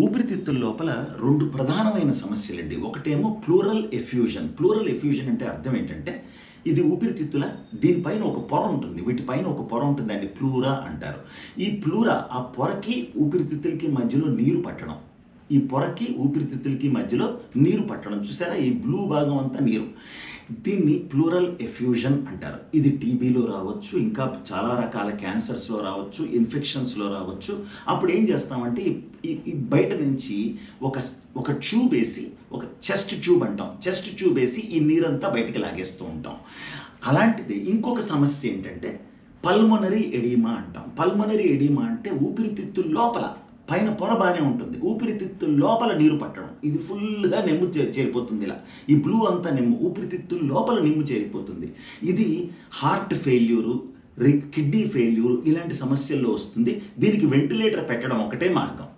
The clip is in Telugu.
ఊపిరితిత్తుల లోపల రెండు ప్రధానమైన సమస్యలండి. ఒకటేమో ప్లూరల్ ఎఫ్యూజన్. ప్లూరల్ ఎఫ్యూజన్ అంటే అర్థం ఏంటంటే ఇది ఊపిరితిత్తుల దీనిపైన ఒక పొర ఉంటుంది. వీటిపైన ఒక పొర ఉంటుంది దాన్ని ప్లూరా అంటారు. ఈ ప్లూరా ఆ పొరకి ఊపిరితిత్తులకి మధ్యలో నీరు పట్టడం. ఈ పొరకి ఊపిరితిత్తులకి మధ్యలో నీరు పట్టడం. చూసారా? ఈ బ్లూ భాగం అంతా నీరు. దీన్ని ప్లూరల్ ఎఫ్యూజన్ అంటారు. ఇది టీబీలో రావచ్చు ఇంకా చాలా రకాల క్యాన్సర్స్లో రావచ్చు ఇన్ఫెక్షన్స్లో రావచ్చు. అప్పుడు ఏం చేస్తామంటే ఈ- బయట నుంచి ఒక ఒక ట్యూబ్ వేసి ఒక చెస్ట్ ట్యూబ్ అంటాం. చెస్ట్ ట్యూబ్ వేసి ఈ నీరంతా బయటికి లాగేస్తూ ఉంటాం. అలాంటిది ఇంకొక సమస్య ఏంటంటే పల్మొనరీ ఎడీమా అంటాం. పల్మొనరీ ఎడీమా అంటే ఊపిరితిత్తుల లోపల. పైన పొర బాగానే ఉంటుంది. ఊపిరితిత్తుల లోపల నీరు పట్టడం. ఇది ఫుల్గా నెమ్ము చే- చేరిపోతుంది ఇలా. ఈ బ్లూ అంతా నెమ్ము ఊపిరితిత్తుల లోపల నిమ్ము చేరిపోతుంది. ఇది హార్ట్ ఫెయిల్యూరు కిడ్నీ ఫెయిల్యూర్ ఇలాంటి సమస్యల్లో వస్తుంది. దీనికి వెంటిలేటర్ పెట్టడం ఒకటే మార్గం.